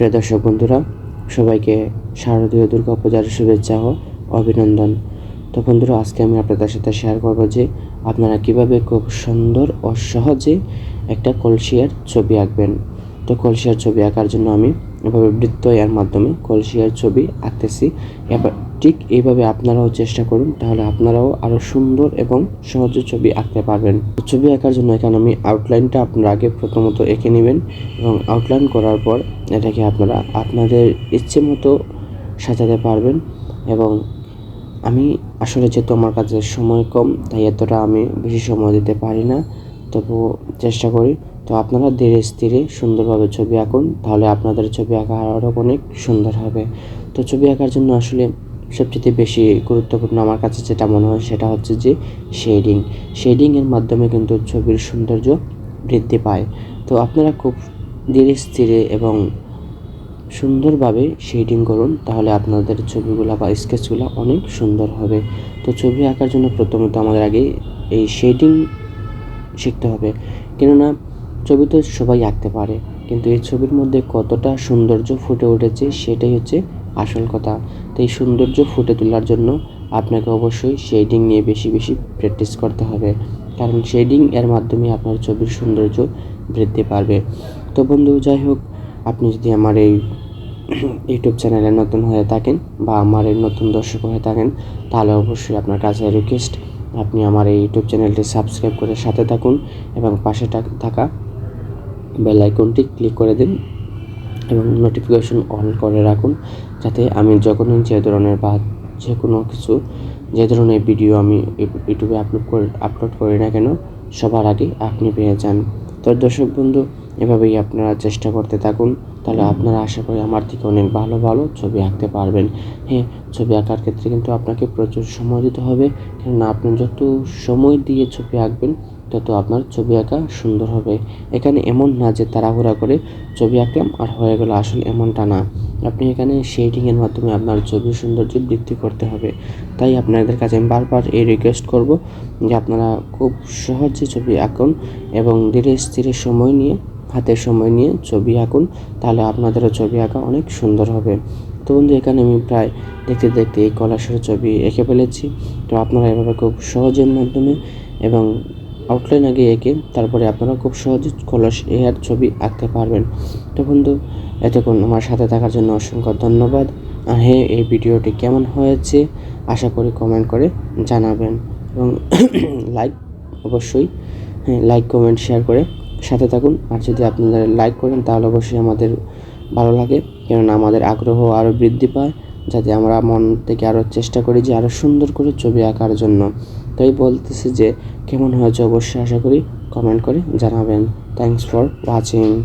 প্রিয় দর্শক বন্ধুরা, সবাইকে শারদীয় দুর্গা পূজার শুভেচ্ছা ও অভিনন্দন। তো বন্ধুরা, আজকে আমি আপনাদের সাথে শেয়ার করব যে আপনারা কীভাবে খুব সুন্দর ও সহজে একটা কলসিয়ার ছবি আঁকবেন। তো কলসিয়ার ছবি আঁকার জন্য আমি এভাবে বৃত্ত এর মাধ্যমে কলসিয়ার ছবি আঁকতেছি। এবার ঠিক এইভাবে আপনারাও চেষ্টা করুন, তাহলে আপনারাও আরও সুন্দর এবং সহজে ছবি আঁকতে পারবেন। ছবি আঁকার জন্য এখানে আমি আউটলাইনটা আপনারা আগে প্রথমত এঁকে নেবেন এবং আউটলাইন করার পর এটাকে আপনারা আপনাদের ইচ্ছে মতো সাজাতে পারবেন এবং আমি আসলে যেহেতু আমার কাছে সময় কম, তাই এতটা আমি বেশি সময় দিতে পারি না, তবুও চেষ্টা করি। তো আপনারা ধীরে স্থিরে সুন্দরভাবে ছবি আঁকুন, তাহলে আপনাদের ছবি আঁকা আরও অনেক সুন্দর হবে। তো ছবি আঁকার জন্য আসলে সবচেয়ে বেশি গুরুত্বপূর্ণ আমার কাছে যেটা মনে হয় সেটা হচ্ছে যে শেডিং শেডিংয়ের মাধ্যমে কিন্তু ছবির সৌন্দর্য বৃদ্ধি পায়। তো আপনারা খুব ধীরে স্থিরে এবং সুন্দরভাবে শেডিং করুন, তাহলে আপনাদের ছবিগুলো বা স্কেচগুলো অনেক সুন্দর হবে। তো ছবি আঁকার জন্য প্রথমত আমাদের আগে এই শেডিং শিখতে হবে। কেননা ছবি তো সবাই আঁকতে পারে, কিন্তু এই ছবির মধ্যে কতটা সৌন্দর্য ফুটে উঠেছে সেটাই হচ্ছে আসল কথা। তো এই সৌন্দর্য ফুটে তোলার জন্য আপনাকে অবশ্যই শেডিং নিয়ে বেশি বেশি প্র্যাকটিস করতে হবে। কারণ শেডিং এর মাধ্যমে আপনার ছবির সৌন্দর্য বৃদ্ধি পাবে। তো বন্ধু, যাই হোক, আপনি যদি আমার এই ইউটিউব চ্যানেলে নতুন হয়ে থাকেন বা আমার এই নতুন দর্শক হয়ে থাকেন, তাহলে অবশ্যই আপনার কাছে রিকোয়েস্ট আপনি আমার এই ইউটিউব চ্যানেলটি সাবস্ক্রাইব করে সাথে থাকুন এবং পাশে থাকা বেল আইকনটি ক্লিক করে দিন। এবং নোটিফিকেশন অন করে রাখুন, যাতে আমি যখনই যে ধরনের বা যে কোনো কিছু, যে ধরনের ভিডিও আমি ইউটিউবে আপলোড করে আপলোড করি না কেন, সবার আগে আপনি পেয়ে যান। তো দর্শক বন্ধু, এভাবেই আপনারা চেষ্টা করতে থাকুন। তাহলে আপনারা আশা করি আমার থেকে অনেক ভালো ভালো ছবি আঁকতে পারবেন। হ্যাঁ ছবি আঁকার ক্ষেত্রে কিন্তু আপনাকে প্রচুর সময় দিতে হবে। কেননা আপনি যত সময় দিয়ে ছবি আঁকবেন, তত আপনার ছবি আঁকা সুন্দর হবে। এখানে এমন না যে তাড়াহুড়া করে ছবি আঁকলাম আর হয়ে গেল, আসলে এমনটা না। আপনি এখানে শেডিংয়ের মাধ্যমে আপনার ছবির সৌন্দর্য বৃদ্ধি করতে হবে। তাই আপনাদের কাছে আমি বারবার এই রিকোয়েস্ট করব যে আপনারা খুব সহজে ছবি আঁকুন এবং ধীরে স্থিরে সময় নিয়ে হাতের সময় নিয়ে ছবি আঁকুন, তাহলে আপনাদেরও ছবি আঁকা অনেক সুন্দর হবে। তো বন্ধু, এখানে আমি প্রায় দেখতে দেখতে এই কলাশের ছবি এঁকে ফেলেছি। তো আপনারা এভাবে খুব সহজের মাধ্যমে এবং আউটলাইন আগে এঁকে তারপরে আপনারা খুব সহজে কলস এর ছবি আঁকতে পারবেন। তো বন্ধু, এতক্ষণ আমার সাথে থাকার জন্য অসংখ্য ধন্যবাদ। আর হ্যাঁ এই ভিডিওটি কেমন হয়েছে আশা করি কমেন্ট করে জানাবেন। এবং লাইক অবশ্যই হ্যাঁ লাইক কমেন্ট শেয়ার করে সাথে থাকুন। আর যদি আপনারা লাইক করেন, তাহলে অবশ্যই আমাদের ভালো লাগে। কেননা আমাদের আগ্রহ আরও বৃদ্ধি পায়, যাতে আমরা মন থেকে আরও চেষ্টা করি যে আরও সুন্দর করে ছবি আঁকার জন্য। তাই বলতেছি যে, কেমন হয়েছে অবশ্যই আশা করি কমেন্ট করে জানাবেন। Thanks for watching